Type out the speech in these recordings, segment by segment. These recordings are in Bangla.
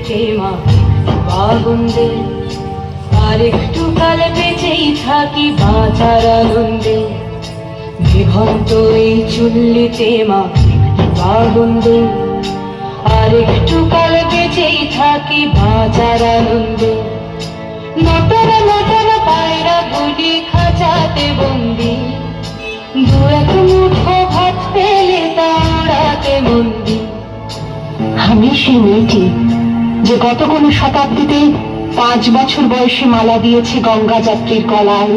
চুল্লিতে মা আগুন দে আর একটু কাল বেঁচেই থাকি বাঁচার আনন্দে। বিভক্ত এই চুল্লিতে মা আগুন দে আর একটু কাল বেঁচেই থাকি বাঁচার আনন্দে। নটর নটর পায়রা গুলি খাঁচাতে বন্দি। দু এক মুঠো ভাত পেলে তাড়াতে মন্দি। আমি সেই মেয়েটি যে গত কোনো শতাব্দীতে পাঁচ বছর বয়সে মালা দিয়েছে গঙ্গা যাত্রীর গলায়।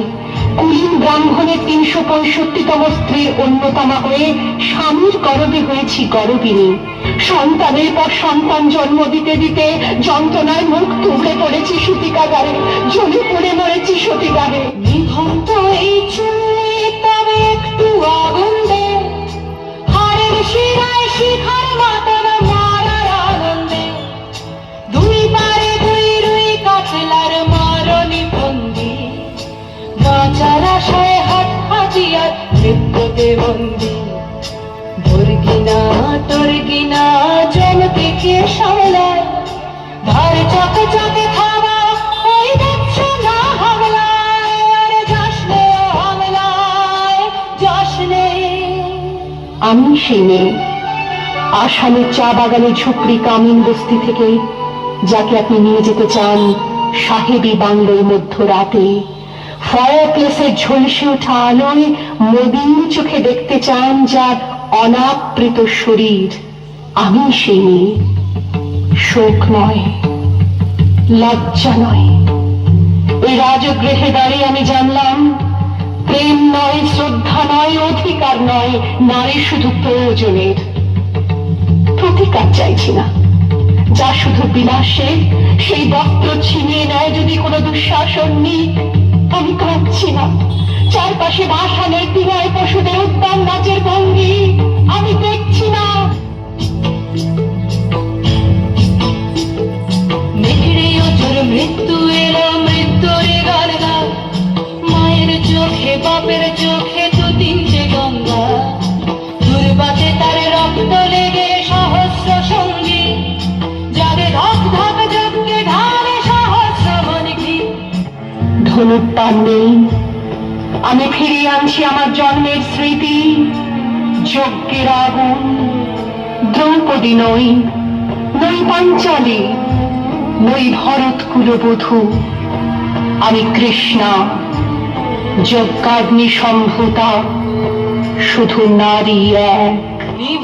কুলীন ব্রাহ্মণের তিনশো পঁয়ষট্টিতম স্ত্রীর অন্যতমা হয়ে স্বামীর গরবে হয়েছি গরবিনী। সন্তানের পর সন্তান জন্ম দিতে দিতে যন্ত্রণায় মুখ তুবড়ে পড়েছি সতীকাগারে, জ্বলে পড়ে মরেছি নিভন্ত এই চুলে মৃত্যুতে বন্দি। দুর্গিনা টর্গিনা জমকে কে সামলায় ধার চকে চকে আমি সেই মেয়ে আসামের চা বাগানে ঝুপড়ি কামিন বস্তি থেকে, যাকে আপনি নিয়ে যেতে চান, সাহেবী বাংলোয় মধ্যরাতে। ফায়ার প্লেসের ঝলসে ওঠা আলোয় মদিন চোখে দেখতে চান যার অনাবৃত শরীর। আমি সেই মেয়ে। শোক নয়, লজ্জা নয়। এই রাজগৃহে দাঁড়িয়ে আমি জানলাম, প্রেম নয়, শ্রদ্ধা নয়, অধিকার নয়, নারী শুধু প্রয়োজনের প্রতিকার চাইছি না। যা শুধু বিলাসের সেই বস্ত্র ছিনিয়ে নেয় যদি কোনো দুঃশাসন নিক আমি কাঁদছি না। চারপাশে বাসানের দিনায় পশুদের উদ্যান নাচের ভঙ্গি আমি দেখছি না। মৃত্যু এলো, মৃত্যুরে গান মায়ের চোখে বাপের চোখে ধনুর্বাণ নেই। আমি ফিরিয়ে আনছি আমার জন্মের স্মৃতি, যজ্ঞের আগুন, দ্রৌপদী নই নই পাঞ্চালী, নই ভরত কুলবধূ আমি কৃষ্ণা, যজ্ঞাগ্নি সম্ভূতা, শুধু নারী এক। এই